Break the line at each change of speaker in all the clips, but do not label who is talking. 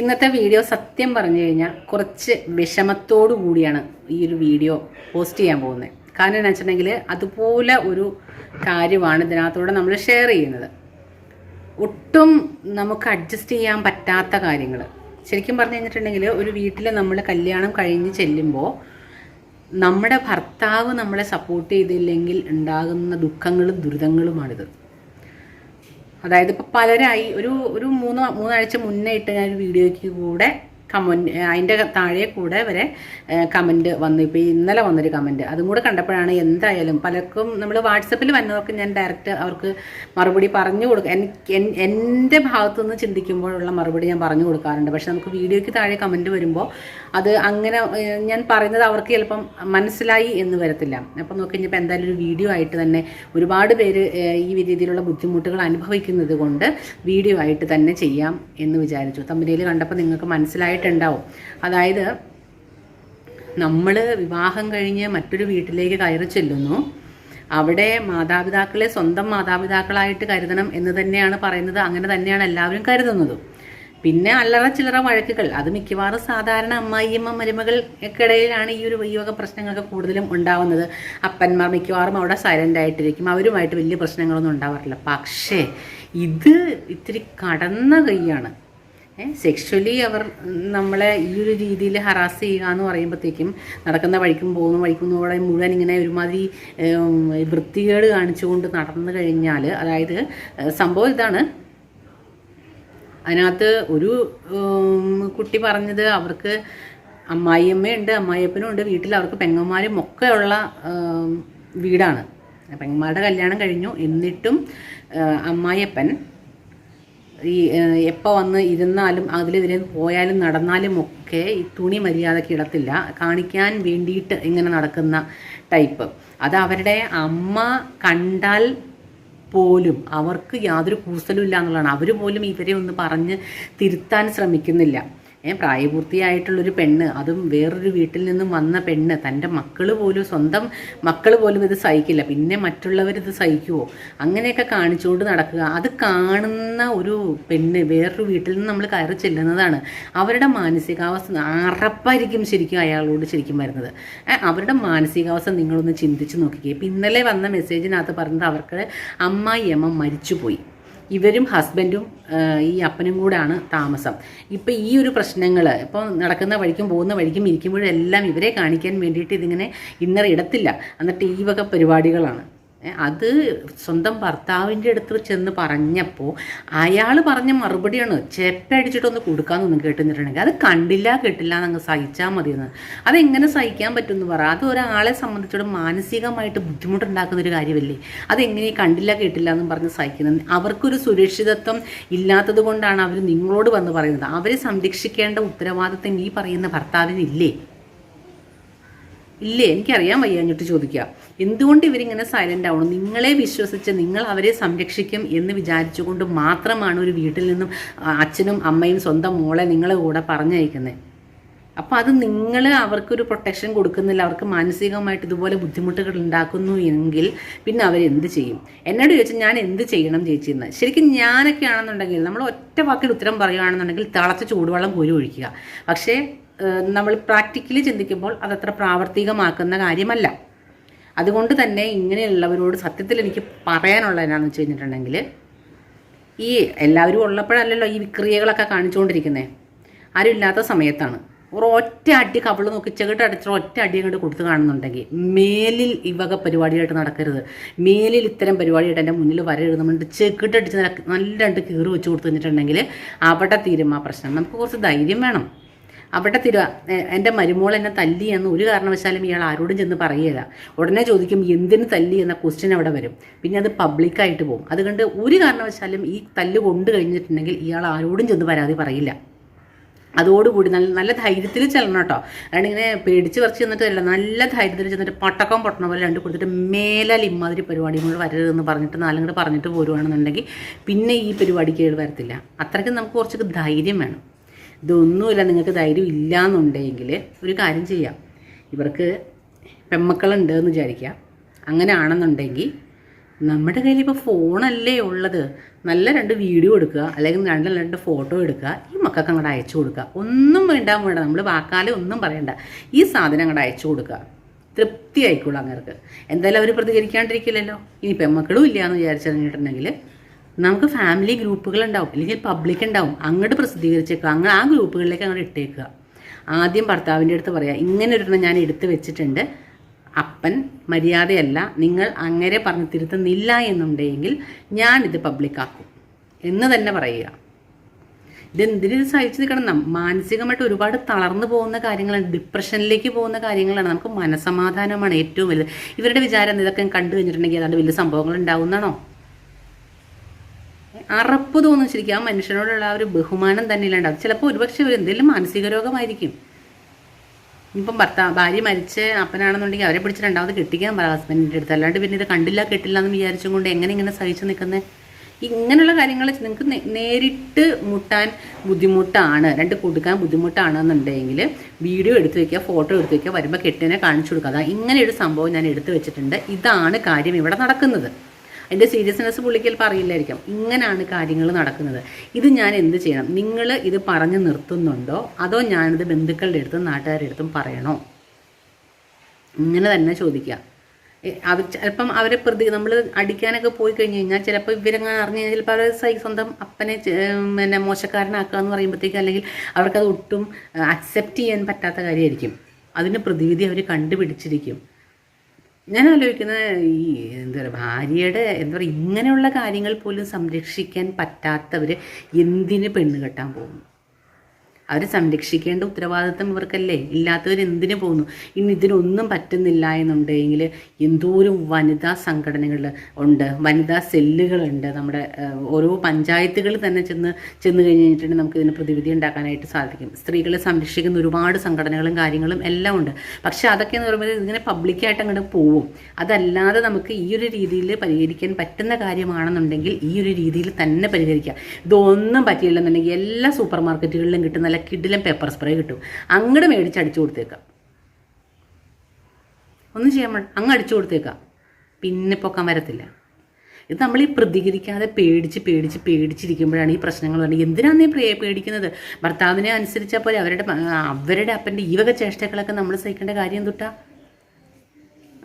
ഇന്നത്തെ വീഡിയോ സത്യം പറഞ്ഞു കഴിഞ്ഞാൽ കുറച്ച് വിഷമത്തോടു കൂടിയാണ് ഈ ഒരു വീഡിയോ പോസ്റ്റ് ചെയ്യാൻ പോകുന്നത്. കാരണം എന്ന് വെച്ചിട്ടുണ്ടെങ്കിൽ അതുപോലെ ഒരു കാര്യമാണ് ഇതിനകത്തൂടെ നമ്മൾ ഷെയർ ചെയ്യുന്നത്. ഒട്ടും നമുക്ക് അഡ്ജസ്റ്റ് ചെയ്യാൻ പറ്റാത്ത കാര്യങ്ങൾ ശരിക്കും പറഞ്ഞു കഴിഞ്ഞിട്ടുണ്ടെങ്കിൽ ഒരു വീട്ടിൽ നമ്മൾ കല്യാണം കഴിഞ്ഞ് ചെല്ലുമ്പോൾ നമ്മുടെ ഭർത്താവ് നമ്മളെ സപ്പോർട്ട് ചെയ്തില്ലെങ്കിൽ ഉണ്ടാകുന്ന ദുഃഖങ്ങളും ദുരിതങ്ങളുമാണിത്. അതായത് ഇപ്പോൾ പലരായി ഒരു ഒരു മൂന്ന് മൂന്നാഴ്ച മുന്നേ ഇട്ട് ഞാൻ ഒരു വീഡിയോയ്ക്ക് കൂടെ കമന്റ് അതിന്റെ താഴെ കൂടെ വരെ കമന്റ് വന്നു. ഇപ്പോൾ ഇന്നലെ വന്നൊരു കമന്റ് അതും കൂടെ കണ്ടപ്പോഴാണ് എന്തായാലും പലർക്കും നമ്മൾ വാട്സപ്പിൽ വന്നവർക്ക് ഞാൻ ഡയറക്റ്റ് അവർക്ക് മറുപടി പറഞ്ഞു കൊടുക്കുക എനിക്ക് എൻ- എന്റെ ഭാഗത്തുനിന്ന് ചിന്തിക്കുമ്പോഴുള്ള മറുപടി ഞാൻ പറഞ്ഞു കൊടുക്കാറുണ്ട്. പക്ഷെ നമുക്ക് വീഡിയോയ്ക്ക് താഴെ കമന്റ് വരുമ്പോൾ അത് അങ്ങനെ ഞാൻ പറയുന്നത് അവർക്ക് ചിലപ്പം മനസ്സിലായി എന്ന് വരത്തില്ല. അപ്പം നോക്കി കഴിഞ്ഞപ്പോൾ എന്തായാലും ഒരു വീഡിയോ ആയിട്ട് തന്നെ ഒരുപാട് പേര് ഈ രീതിയിലുള്ള ബുദ്ധിമുട്ടുകൾ അനുഭവിക്കുന്നത് കൊണ്ട് വീഡിയോ ആയിട്ട് തന്നെ ചെയ്യാം എന്ന് വിചാരിച്ചു. തമ്പനിയിൽ കണ്ടപ്പോൾ നിങ്ങൾക്ക് മനസ്സിലായിട്ടുണ്ടാവും അതായത് നമ്മൾ വിവാഹം കഴിഞ്ഞ് മറ്റൊരു വീട്ടിലേക്ക് കയറി ചെല്ലുന്നു. അവിടെ മാതാപിതാക്കളെ സ്വന്തം മാതാപിതാക്കളായിട്ട് കരുതണം എന്ന് തന്നെയാണ് പറയുന്നത്. അങ്ങനെ തന്നെയാണ് എല്ലാവരും കരുതുന്നതും. പിന്നെ അല്ലറ ചില്ലറ വഴക്കുകൾ. അത് മിക്കവാറും സാധാരണ അമ്മായിയമ്മ മരുമകൾക്കിടയിലാണ് ഈ ഒരു വക പ്രശ്നങ്ങളൊക്കെ കൂടുതലും ഉണ്ടാവുന്നത്. അപ്പന്മാർ മിക്കവാറും അവിടെ സൈലന്റ് ആയിട്ടിരിക്കും. അവരുമായിട്ട് വലിയ പ്രശ്നങ്ങളൊന്നും ഉണ്ടാവാറില്ല. പക്ഷേ ഇത് ഇത്തിരി കടന്ന കൈയാണ്. സെക്ഷലി അവർ നമ്മളെ ഈ ഒരു രീതിയിൽ ഹറാസ് ചെയ്യുക എന്ന് പറയുമ്പോഴത്തേക്കും നടക്കുന്ന വഴിക്കും പോകുന്ന വഴിക്കും അവിടെ മുഴുവൻ ഇങ്ങനെ ഒരുമാതിരി വൃത്തികേട് കാണിച്ചുകൊണ്ട് നടന്നു കഴിഞ്ഞാൽ അതായത് സംഭവം ഇതാണ്. അതിനകത്ത് ഒരു കുട്ടി പറഞ്ഞത് അവർക്ക് അമ്മായിയമ്മയുണ്ട് അമ്മായിയപ്പനും ഉണ്ട് വീട്ടിൽ അവർക്ക് പെങ്ങന്മാരും ഒക്കെ ഉള്ള വീടാണ്. പെങ്ങന്മാരുടെ കല്യാണം കഴിഞ്ഞു. എന്നിട്ടും അമ്മായിയപ്പൻ ഈ എപ്പോൾ വന്ന് ഇരുന്നാലും അതിലെതിരെ പോയാലും നടന്നാലും ഒക്കെ ഈ തുണി മര്യാദയ്ക്ക് ഇടത്തില്ല. കാണിക്കാൻ വേണ്ടിയിട്ട് ഇങ്ങനെ നടക്കുന്ന ടൈപ്പ്. അത് അവരുടെ അമ്മ കണ്ടാൽ പോലും അവർക്ക് യാതൊരു കൂസലും ഇല്ല എന്നുള്ളതാണ്. അവർ പോലും ഇവരെ ഒന്ന് പറഞ്ഞ് തിരുത്താൻ ശ്രമിക്കുന്നില്ല. പ്രായപൂർത്തിയായിട്ടുള്ളൊരു പെണ്ണ് അതും വേറൊരു വീട്ടിൽ നിന്നും വന്ന പെണ്ണ് തന്റെ മക്കൾ പോലും സ്വന്തം മക്കൾ പോലും ഇത് സഹിക്കില്ല. പിന്നെ മറ്റുള്ളവരിത് സഹിക്കുമോ അങ്ങനെയൊക്കെ കാണിച്ചുകൊണ്ട് നടക്കുക. അത് കാണുന്ന ഒരു പെണ്ണ് വേറൊരു വീട്ടിൽ നിന്ന് നമ്മൾ കയറി ചെല്ലുന്നതാണ് അവരുടെ മാനസികാവസ്ഥ. അറപ്പായിരിക്കും ശരിക്കും അയാളോട് ശരിക്കും വരുന്നത്. അവരുടെ മാനസികാവസ്ഥ നിങ്ങളൊന്ന് ചിന്തിച്ച് നോക്കിക്കേ. ഇപ്പം ഇന്നലെ വന്ന മെസ്സേജിനകത്ത് പറഞ്ഞത് അവർക്ക് അമ്മായിയമ്മ മരിച്ചുപോയി. ഇവരും ഹസ്ബൻഡും ഈ അപ്പനും കൂടാണ് താമസം. ഇപ്പം ഈ ഒരു പ്രശ്നങ്ങൾ ഇപ്പോൾ നടക്കുന്ന വഴിക്കും പോകുന്ന വഴിക്കും ഇരിക്കുമ്പോഴെല്ലാം ഇവരെ കാണിക്കാൻ വേണ്ടിയിട്ട് ഇതിങ്ങനെ ഇന്നർ ഇടത്തില്ല എന്നിട്ട് ഈ വക പരിപാടികളാണ്. അത് സ്വന്തം ഭർത്താവിന്റെ അടുത്ത് ചെന്ന് പറഞ്ഞപ്പോൾ അയാൾ പറഞ്ഞ മറുപടിയാണ് ചെപ്പടിച്ചിട്ടൊന്ന് കൊടുക്കാമെന്നൊന്നും കേട്ടുന്നിട്ടുണ്ടെങ്കിൽ അത് കണ്ടില്ല കേട്ടില്ല എന്നങ്ങ് സഹിച്ചാൽ മതിയെന്ന്. അതെങ്ങനെ സഹിക്കാൻ പറ്റുമെന്ന് പറ. അത് ഒരാളെ സംബന്ധിച്ചിടത്തോളം മാനസികമായിട്ട് ബുദ്ധിമുട്ടുണ്ടാക്കുന്ന ഒരു കാര്യമല്ലേ? അതെങ്ങനെ കണ്ടില്ല കേട്ടില്ല എന്നും പറഞ്ഞ് സഹിക്കുന്നത്? അവർക്കൊരു സുരക്ഷിതത്വം ഇല്ലാത്തത് കൊണ്ടാണ് അവർ നിങ്ങളോട് വന്ന് പറയുന്നത്. അവരെ സംരക്ഷിക്കേണ്ട ഉത്തരവാദിത്വം ഈ പറയുന്ന ഭർത്താവിനില്ലേ? ഇല്ലേ എനിക്കറിയാൻ വയ്യാഞ്ഞിട്ട് ചോദിക്കുക എന്തുകൊണ്ട് ഇവരിങ്ങനെ സൈലന്റ് ആവണം? നിങ്ങളെ വിശ്വസിച്ച് നിങ്ങൾ അവരെ സംരക്ഷിക്കും എന്ന് വിചാരിച്ചുകൊണ്ട് മാത്രമാണ് ഒരു വീട്ടിൽ നിന്നും അച്ഛനും അമ്മയും സ്വന്തം മോളെ നിങ്ങളെ കൂടെ പറഞ്ഞയക്കുന്നത് അപ്പോൾ അത് നിങ്ങൾ അവർക്കൊരു പ്രൊട്ടക്ഷൻ കൊടുക്കുന്നില്ല. അവർക്ക് മാനസികമായിട്ട് ഇതുപോലെ ബുദ്ധിമുട്ടുകൾ ഉണ്ടാക്കുന്നു എങ്കിൽ പിന്നെ അവരെന്ത് ചെയ്യും? എന്നോട് ചോദിച്ചാൽ ഞാൻ എന്ത് ചെയ്യണം ചേച്ചി എന്ന്? ശരിക്കും ഞാനൊക്കെ ആണെന്നുണ്ടെങ്കിൽ നമ്മൾ ഒറ്റ വാക്കിൽ ഉത്തരം പറയുകയാണെന്നുണ്ടെങ്കിൽ തിളച്ച ചൂടുവെള്ളം കോരി ഒഴിക്കുക. പക്ഷേ നമ്മൾ പ്രാക്ടിക്കലി ചിന്തിക്കുമ്പോൾ അതത്ര പ്രാവർത്തികമാക്കുന്ന കാര്യമല്ല. അതുകൊണ്ട് തന്നെ ഇങ്ങനെയുള്ളവരോട് സത്യത്തിൽ എനിക്ക് പറയാനുള്ള എന്നാന്ന് വെച്ച് കഴിഞ്ഞിട്ടുണ്ടെങ്കിൽ ഈ എല്ലാവരും ഉള്ളപ്പോഴല്ലല്ലോ ഈ വിക്രിയകളൊക്കെ കാണിച്ചുകൊണ്ടിരിക്കുന്നത് ആരും ഇല്ലാത്ത സമയത്താണ്. ഒരു ഒറ്റ അടി കവിൾ നോക്കി ചെകിട്ട് അടിച്ച ഒറ്റ അടി അങ്ങോട്ട് കൊടുത്ത് കാണുന്നുണ്ടെങ്കിൽ മേലിൽ ഈ വക പരിപാടിയായിട്ട് നടക്കരുത്. മേലിൽ ഇത്തരം പരിപാടിയായിട്ട് എന്റെ മുന്നിൽ വരരുത് ചെകിട്ട് അടിച്ച് നിനക്ക് നല്ല രണ്ട് കീറി വെച്ച് കൊടുത്തു കഴിഞ്ഞിട്ടുണ്ടെങ്കിൽ അവിടെ തീരും ആ പ്രശ്നം. നമുക്ക് കുറച്ച് ധൈര്യം വേണം. അവിടെ തിരുവ എന്റെ മരുമോൾ എന്നെ തല്ലി എന്ന് ഒരു കാരണവശാലും ഇയാൾ ആരോടും ചെന്ന് പറയുകയില്ല. ഉടനെ ചോദിക്കും എന്തിന് തല്ലി? എന്ന ക്വസ്റ്റ്യൻ അവിടെ വരും. പിന്നെ അത് പബ്ലിക്കായിട്ട് പോകും. അതുകൊണ്ട് ഒരു കാരണവശാലും ഈ തല്ല് കൊണ്ടു കഴിഞ്ഞിട്ടുണ്ടെങ്കിൽ ഇയാൾ ആരോടും ചെന്ന് പരാതി പറയില്ല. അതോടുകൂടി നല്ല നല്ല ധൈര്യത്തിൽ ചെല്ലണം കേട്ടോ. അല്ലാണ്ട് ഇങ്ങനെ പേടിച്ച് പറിച്ച് ചെന്നിട്ട് നല്ല ധൈര്യത്തിൽ ചെന്നിട്ട് പട്ടക്കം പൊട്ടണ പോലെ രണ്ട് കൊടുത്തിട്ട് മേലാൽ ഇമ്മാതിരി പരിപാടി കൂടെ വരരുതെന്ന് പറഞ്ഞിട്ട് നാലും കൂടെ പറഞ്ഞിട്ട് പോരുവാണെന്നുണ്ടെങ്കിൽ പിന്നെ ഈ പരിപാടിക്ക് വരത്തില്ല. അത്രയ്ക്ക് നമുക്ക് കുറച്ചൊക്കെ ധൈര്യം വേണം. ഇതൊന്നുമില്ല നിങ്ങൾക്ക് ധൈര്യം ഇല്ല എന്നുണ്ടെങ്കിൽ ഒരു കാര്യം ചെയ്യാം. ഇവർക്ക് പെമ്മക്കളുണ്ട് എന്ന് വിചാരിക്കുക. അങ്ങനെ ആണെന്നുണ്ടെങ്കിൽ നമ്മുടെ കയ്യിൽ ഇപ്പോൾ ഫോണല്ലേ ഉള്ളത്. നല്ല രണ്ട് വീഡിയോ എടുക്കുക അല്ലെങ്കിൽ രണ്ട് രണ്ട് ഫോട്ടോ എടുക്കുക ഈ മക്കൾക്ക് അങ്ങോട്ട് അയച്ചു കൊടുക്കുക. ഒന്നും വേണ്ട വേണ്ട നമ്മൾ വാക്കാലെ ഒന്നും പറയണ്ട. ഈ സാധനം അങ്ങോട്ട് അയച്ചു കൊടുക്കുക. തൃപ്തി ആയിക്കോളൂ അങ്ങർക്ക്. എന്തായാലും അവർ പ്രതികരിക്കാണ്ടിരിക്കില്ലല്ലോ. ഇനി പെമ്മക്കളും ഇല്ല എന്ന് വിചാരിച്ചിട്ടുണ്ടെങ്കിൽ നമുക്ക് ഫാമിലി ഗ്രൂപ്പുകൾ ഉണ്ടാവും അല്ലെങ്കിൽ പബ്ലിക് ഉണ്ടാവും. അങ്ങോട്ട് പ്രസിദ്ധീകരിച്ചേക്കുക. അങ്ങനെ ആ ഗ്രൂപ്പുകളിലേക്ക് അങ്ങോട്ട് ഇട്ടേക്കുക. ആദ്യം ഭർത്താവിന്റെ അടുത്ത് പറയാം ഇങ്ങനെ ഒരെണ്ണം ഞാൻ എടുത്തു വെച്ചിട്ടുണ്ട്. അപ്പൻ മര്യാദയല്ല. നിങ്ങൾ അങ്ങനെ പറഞ്ഞ് തിരുത്തുന്നില്ല എന്നുണ്ടെങ്കിൽ ഞാനിത് പബ്ലിക്കാക്കും എന്ന് തന്നെ പറയുക. ഇതെന്തിനു സഹിച്ചു നിൽക്കണം? മാനസികമായിട്ട് ഒരുപാട് തളർന്നു പോകുന്ന കാര്യങ്ങളാണ് ഡിപ്രഷനിലേക്ക് പോകുന്ന കാര്യങ്ങളാണ്. നമുക്ക് മനസമാധാനമാണ് ഏറ്റവും വലുത്. ഇവരുടെ വിചാരം ഇതൊക്കെ കണ്ടു കഴിഞ്ഞിട്ടുണ്ടെങ്കിൽ അതാണ്ട് വലിയ സംഭവങ്ങൾ ഉണ്ടാവുന്നതാണോ? അറപ്പ് തോന്നും ശരിക്കും. ആ മനുഷ്യനോടുള്ള ആ ഒരു ബഹുമാനം തന്നെ ഇല്ലാണ്ടാവും ചിലപ്പോൾ ഒരുപക്ഷെ ഒരു എന്തെങ്കിലും മാനസിക രോഗമായിരിക്കും. ഇപ്പം ഭർത്താ ഭാര്യ മരിച്ച് അപ്പനാണെന്നുണ്ടെങ്കിൽ അവരെ പിടിച്ച് രണ്ടാമത് കെട്ടിക്കാൻ പറ ഹസ്ബൻഡിന്റെ അടുത്ത്. അല്ലാണ്ട് പിന്നെ ഇത് കണ്ടില്ല കേട്ടില്ല എന്ന് വിചാരിച്ചും കൊണ്ട് എങ്ങനെ ഇങ്ങനെ സഹിച്ചു നിൽക്കുന്നത് ഇങ്ങനെയുള്ള കാര്യങ്ങൾ നിങ്ങൾക്ക് നേരിട്ട് മുട്ടാൻ ബുദ്ധിമുട്ടാണ്. രണ്ട് കൊടുക്കാൻ ബുദ്ധിമുട്ടാണെന്നുണ്ടെങ്കിൽ വീഡിയോ എടുത്ത് വയ്ക്കുക ഫോട്ടോ എടുത്ത് വയ്ക്കുക വരുമ്പോൾ കെട്ടിനെ കാണിച്ചു കൊടുക്കുക. അതാ ഇങ്ങനെ ഒരു സംഭവം ഞാൻ എടുത്തു വെച്ചിട്ടുണ്ട്. ഇതാണ് കാര്യം ഇവിടെ നടക്കുന്നത്. അതിന്റെ സീരിയസ്നെസ് പുള്ളിക്കൽ പറയില്ലായിരിക്കാം. ഇങ്ങനെയാണ് കാര്യങ്ങൾ നടക്കുന്നത്. ഇത് ഞാൻ എന്ത് ചെയ്യണം? നിങ്ങൾ ഇത് പറഞ്ഞു നിർത്തുന്നുണ്ടോ? അതോ ഞാനിത് ബന്ധുക്കളുടെ അടുത്തും നാട്ടുകാരുടെ അടുത്തും പറയണോ? ഇങ്ങനെ തന്നെ ചോദിക്കുക. അവർ ചിലപ്പം അവരെ പ്രതി നമ്മൾ അടിക്കാനൊക്കെ പോയി കഴിഞ്ഞ് കഴിഞ്ഞാൽ ചിലപ്പോൾ ഇവരങ്ങനെ അറിഞ്ഞു കഴിഞ്ഞാൽ ചിലപ്പോൾ അവർ സൈ സ്വന്തം അപ്പനെ പിന്നെ മോശക്കാരനാക്കുക എന്ന് പറയുമ്പോഴത്തേക്കും അല്ലെങ്കിൽ അവർക്കത് ഒട്ടും അക്സെപ്റ്റ് ചെയ്യാൻ പറ്റാത്ത കാര്യമായിരിക്കും. അതിന് പ്രതിവിധി അവർ കണ്ടുപിടിച്ചിരിക്കും. ഞാൻ ആലോചിക്കുന്നത് ഈ എന്താ പറയുക ഭാര്യയുടെ എന്താ പറയുക ഇങ്ങനെയുള്ള കാര്യങ്ങൾ പോലും സംരക്ഷിക്കാൻ പറ്റാത്തവർ എന്തിന് പെണ്ണ് കെട്ടാൻ പോകുന്നു? അവർ സംരക്ഷിക്കേണ്ട ഉത്തരവാദിത്വം ഇവർക്കല്ലേ? ഇല്ലാത്തവർ എന്തിനു പോകുന്നു ഇനി ഇതിനൊന്നും പറ്റുന്നില്ല എന്നുണ്ടെങ്കിൽ എന്തോരം വനിതാ സംഘടനകൾ ഉണ്ട്. വനിതാ സെല്ലുകളുണ്ട്. നമ്മുടെ ഓരോ പഞ്ചായത്തുകൾ തന്നെ ചെന്ന് ചെന്ന് കഴിഞ്ഞിട്ടുണ്ടെങ്കിൽ നമുക്ക് ഇതിന് പ്രതിവിധി ഉണ്ടാക്കാനായിട്ട് സാധിക്കും. സ്ത്രീകളെ സംരക്ഷിക്കുന്ന ഒരുപാട് സംഘടനകളും കാര്യങ്ങളും എല്ലാം ഉണ്ട്. പക്ഷെ അതൊക്കെ എന്ന് പറയുമ്പോൾ ഇങ്ങനെ പബ്ലിക്കായിട്ട് അങ്ങോട്ട് പോവും. അതല്ലാതെ നമുക്ക് ഈ ഒരു രീതിയിൽ പരിഹരിക്കാൻ പറ്റുന്ന കാര്യമാണെന്നുണ്ടെങ്കിൽ ഈ ഒരു രീതിയിൽ തന്നെ പരിഹരിക്കാം. ഇതൊന്നും പറ്റിയില്ലെന്നുണ്ടെങ്കിൽ എല്ലാ സൂപ്പർ മാർക്കറ്റുകളിലും കിട്ടും നല്ല കിഡിലും പേപ്പർ സ്പ്രേ കിട്ടും. അങ്ങോട്ട് മേടിച്ച് അടിച്ചു കൊടുത്തേക്കാം. ഒന്നും ചെയ്യാൻ അങ്ങ് അടിച്ചു കൊടുത്തേക്കാം. പിന്നെ പൊക്കാൻ വരത്തില്ല. ഇത് നമ്മൾ ഈ പ്രതികരിക്കാതെ പേടിച്ച് പേടിച്ച് പേടിച്ചിരിക്കുമ്പോഴാണ് ഈ പ്രശ്നങ്ങൾ വരുന്നത് എന്തിനാണ് നീ പ്രേ- പേടിക്കുന്നത്? ഭർത്താവിനെ അനുസരിച്ചാൽ പോലെ അവരുടെ അവരുടെ അപ്പന്റെ ഈ വക ചേഷ്ടകളൊക്കെ നമ്മൾ സഹിക്കേണ്ട കാര്യം തൊട്ടാ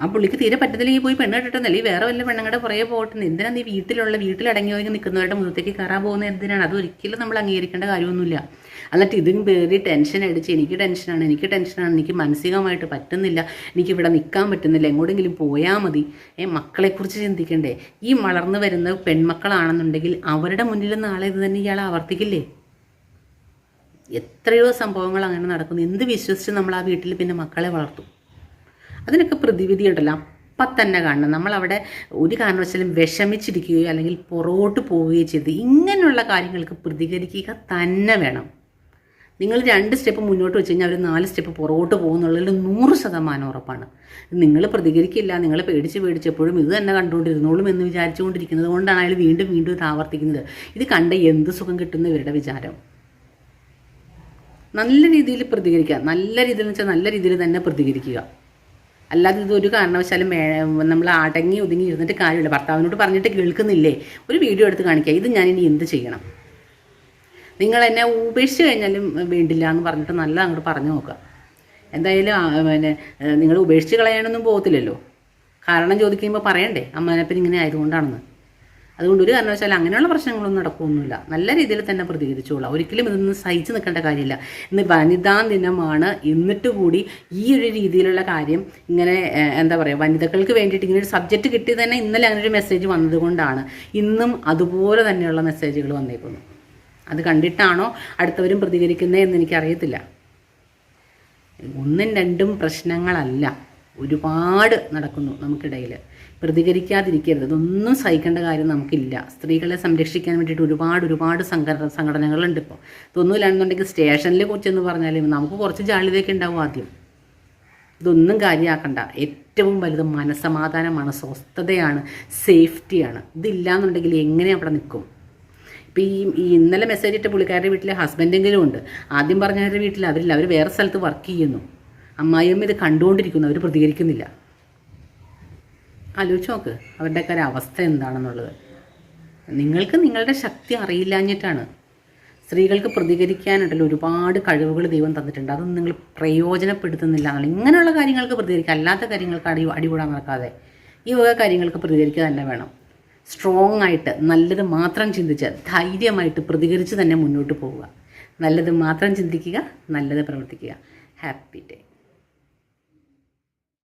ആ പുള്ളിക്ക് തീരെ പറ്റത്തില്ലെങ്കിൽ പോയി പെണ്ണ് കെട്ടിട്ടെന്നല്ലേ. വേറെ വല്ല പെണ്ണുങ്ങളുടെ പുറകെ പോകട്ടെ എന്തിനാ നീ വീട്ടിലുള്ള വീട്ടിലടങ്ങി ഒതുങ്ങി നിൽക്കുന്നവരുടെ മുഖത്തേക്ക് കയറാൻ പോകുന്നത് എന്തിനാണ്? അത് ഒരിക്കലും നമ്മൾ അംഗീകരിക്കേണ്ട കാര്യമൊന്നുമില്ല. എന്നിട്ട് ഇതും പേറി ടെൻഷൻ അടിച്ച്. എനിക്ക് ടെൻഷനാണ് എനിക്ക് ടെൻഷനാണ് എനിക്ക് മാനസികമായിട്ട് പറ്റുന്നില്ല എനിക്ക് ഇവിടെ നിൽക്കാൻ പറ്റുന്നില്ല എങ്ങോട്ടെങ്കിലും പോയാൽ മതി. ഏ മക്കളെക്കുറിച്ച് ചിന്തിക്കണ്ടേ? ഈ വളർന്നു വരുന്ന പെൺമക്കളാണെന്നുണ്ടെങ്കിൽ അവരുടെ മുന്നിൽ നാളെ ഇത് തന്നെ ഇയാൾ ആവർത്തിക്കില്ലേ? എത്രയോ സംഭവങ്ങൾ അങ്ങനെ നടക്കുന്നു. എന്ത് വിശ്വസിച്ച് നമ്മൾ ആ വീട്ടിൽ പിന്നെ മക്കളെ വളർത്തും? അതിനൊക്കെ പ്രതിവിധി ഉണ്ടല്ലോ. അപ്പം തന്നെ കാണണം. നമ്മളവിടെ ഒരു കാരണവശാലും വിഷമിച്ചിരിക്കുകയോ അല്ലെങ്കിൽ പുറകോട്ട് പോവുകയോ ചെയ്ത് ഇങ്ങനെയുള്ള കാര്യങ്ങൾക്ക് പ്രതികരിക്കുക തന്നെ വേണം. നിങ്ങൾ രണ്ട് സ്റ്റെപ്പ് മുന്നോട്ട് വെച്ച് കഴിഞ്ഞാൽ അവർ നാല് സ്റ്റെപ്പ് പുറകോട്ട് പോകുന്നുള്ളതിൽ നൂറ് ശതമാനം ഉറപ്പാണ്. നിങ്ങൾ പ്രതികരിക്കില്ല നിങ്ങൾ പേടിച്ച് പേടിച്ചപ്പോഴും ഇത് തന്നെ കണ്ടുകൊണ്ടിരുന്നോളും എന്ന് വിചാരിച്ചുകൊണ്ടിരിക്കുന്നത് കൊണ്ടാണ് അയാൾ വീണ്ടും വീണ്ടും ഇത് ആവർത്തിക്കുന്നത്. ഇത് കണ്ട എന്ത് സുഖം കിട്ടുന്ന ഇവരുടെ വിചാരം. നല്ല രീതിയിൽ പ്രതികരിക്കുക. നല്ല രീതിയിൽ എന്ന് വെച്ചാൽ നല്ല രീതിയിൽ തന്നെ പ്രതികരിക്കുക. അല്ലാതെ ഇതൊരു കാരണവശാലും നമ്മൾ അടങ്ങി ഒതുങ്ങി ഇരുന്നിട്ട് കാര്യമില്ല. ഭർത്താവിനോട് പറഞ്ഞിട്ട് കേൾക്കുന്നില്ലേ? ഒരു വീഡിയോ എടുത്ത് കാണിക്കുക. ഇത് ഞാൻ ഇനി എന്ത് ചെയ്യണം? നിങ്ങൾ എന്നെ ഉപേക്ഷിച്ച് കഴിഞ്ഞാലും വേണ്ടില്ല എന്ന് പറഞ്ഞിട്ട് നല്ല അങ്ങോട്ട് പറഞ്ഞു നോക്കുക. എന്തായാലും പിന്നെ നിങ്ങൾ ഉപേക്ഷിച്ച് കളയാനൊന്നും പോകത്തില്ലല്ലോ. കാരണം ചോദിക്കുമ്പോൾ പറയണ്ടേ? അമ്മനപ്പൻ ഇങ്ങനെ ആയതുകൊണ്ടാണെന്ന്. അതുകൊണ്ട് ഒരു കാരണവശാലും അങ്ങനെയുള്ള പ്രശ്നങ്ങളൊന്നും നടക്കുകയൊന്നുമില്ല നല്ല രീതിയിൽ തന്നെ പ്രതികരിച്ചോളാം. ഒരിക്കലും ഇതൊന്നും സഹിച്ചു നിൽക്കേണ്ട കാര്യമില്ല. ഇന്ന് വനിതാ ദിനമാണ്. എന്നിട്ട് കൂടി ഈ ഒരു രീതിയിലുള്ള കാര്യം ഇങ്ങനെ എന്താ പറയുക വനിതകൾക്ക് വേണ്ടിയിട്ട് ഇങ്ങനെ ഒരു സബ്ജക്റ്റ് കിട്ടി തന്നെ ഇന്നലെ അങ്ങനെ ഒരു മെസ്സേജ് വന്നതുകൊണ്ടാണ് ഇന്നും അതുപോലെ തന്നെയുള്ള മെസ്സേജുകൾ വന്നേക്കുന്നു അത് കണ്ടിട്ടാണോ അടുത്തവരും പ്രതികരിക്കുന്നത് എന്ന് എനിക്കറിയത്തില്ല. ഒന്നും രണ്ടും പ്രശ്നങ്ങളല്ല. ഒരുപാട് നടക്കുന്നു നമുക്കിടയിൽ പ്രതികരിക്കാതിരിക്കരുത്. ഇതൊന്നും സഹിക്കേണ്ട കാര്യം നമുക്കില്ല. സ്ത്രീകളെ സംരക്ഷിക്കാൻ വേണ്ടിയിട്ട് ഒരുപാട് ഒരുപാട് സംഘടന സംഘടനകളുണ്ട് ഇപ്പോൾ സ്റ്റേഷനിലെ സ്റ്റേഷനിൽ കുറിച്ചെന്ന് പറഞ്ഞാലും നമുക്ക് കുറച്ച് ജാള്യതയൊക്കെ ഉണ്ടാവും ആദ്യം. ഇതൊന്നും കാര്യമാക്കണ്ട ഏറ്റവും വലുത് മനസമാധാനമാണ് സ്വസ്ഥതയാണ് സേഫ്റ്റിയാണ്. ഇതില്ലാന്നുണ്ടെങ്കിൽ എങ്ങനെ അവിടെ നിൽക്കും? ഇപ്പം ഈ ഇന്നലെ മെസ്സേജ് ഇട്ട പുള്ളിക്കാരുടെ വീട്ടിൽ ഹസ്ബൻഡെങ്കിലും ഉണ്ട്. ആദ്യം പറഞ്ഞവരുടെ വീട്ടിൽ അവരില്ല. അവർ വേറെ സ്ഥലത്ത് വർക്ക് ചെയ്യുന്നു. അമ്മായിയമ്മ ഇത് കണ്ടുകൊണ്ടിരിക്കുന്നു അവർ പ്രതികരിക്കുന്നില്ല. ആലോചിച്ച് നോക്ക് അവരുടെയൊക്കെ ഒരു അവസ്ഥ എന്താണെന്നുള്ളത്. നിങ്ങൾക്ക് നിങ്ങളുടെ ശക്തി അറിയില്ലാഞ്ഞിട്ടാണ്. സ്ത്രീകൾക്ക് പ്രതികരിക്കാനായിട്ടുള്ള ഒരുപാട് കഴിവുകൾ ദൈവം തന്നിട്ടുണ്ട്. അതൊന്നും നിങ്ങൾ പ്രയോജനപ്പെടുത്തുന്നില്ല. എന്നുള്ള ഇങ്ങനെയുള്ള കാര്യങ്ങൾക്ക് പ്രതികരിക്കുക. അല്ലാത്ത കാര്യങ്ങൾക്ക് അടി അടികൂടാൻ നടക്കാതെ. ഈ വക കാര്യങ്ങൾക്ക് പ്രതികരിക്കുക തന്നെ വേണം. സ്ട്രോങ് ആയിട്ട് നല്ലത് മാത്രം ചിന്തിച്ച് ധൈര്യമായിട്ട് പ്രതികരിച്ച് തന്നെ മുന്നോട്ട് പോവുക. നല്ലത് മാത്രം ചിന്തിക്കുക നല്ലത് പ്രവർത്തിക്കുക. Happy day